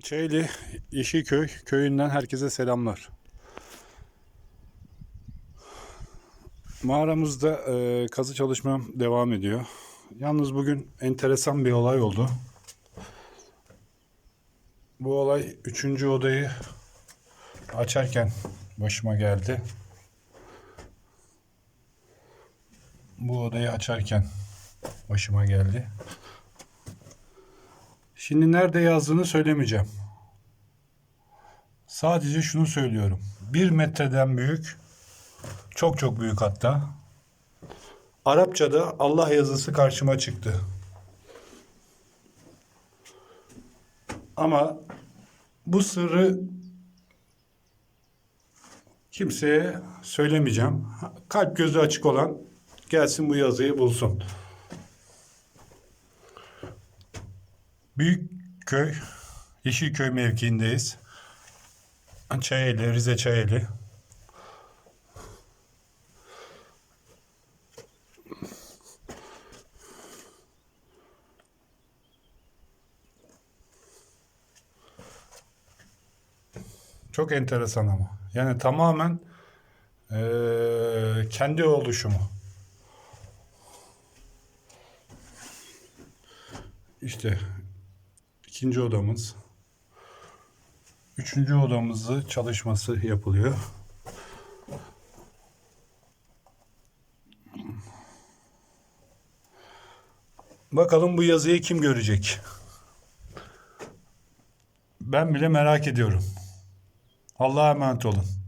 Çeyli Yeşilköy köyünden herkese selamlar. Mağaramızda e, kazı çalışmam devam ediyor. Yalnız bugün enteresan bir olay oldu. Bu olay üçüncü odayı açarken başıma geldi. Bu odayı açarken başıma geldi. Şimdi nerede yazdığını söylemeyeceğim. Sadece şunu söylüyorum. Bir metreden büyük, çok çok büyük hatta. Arapçada Allah yazısı karşıma çıktı. Ama bu sırrı kimseye söylemeyeceğim. Kalp gözü açık olan gelsin bu yazıyı bulsun. Büyükköy, Yeşilköy mevkiindeyiz. Çayeli, Rize Çayeli. Çok enteresan ama. Yani tamamen eee, kendi oluşumu. İşte ikinci odamız. Üçüncü odamızı çalışması yapılıyor. Bakalım bu yazıyı kim görecek? Ben bile merak ediyorum. Allah'a emanet olun.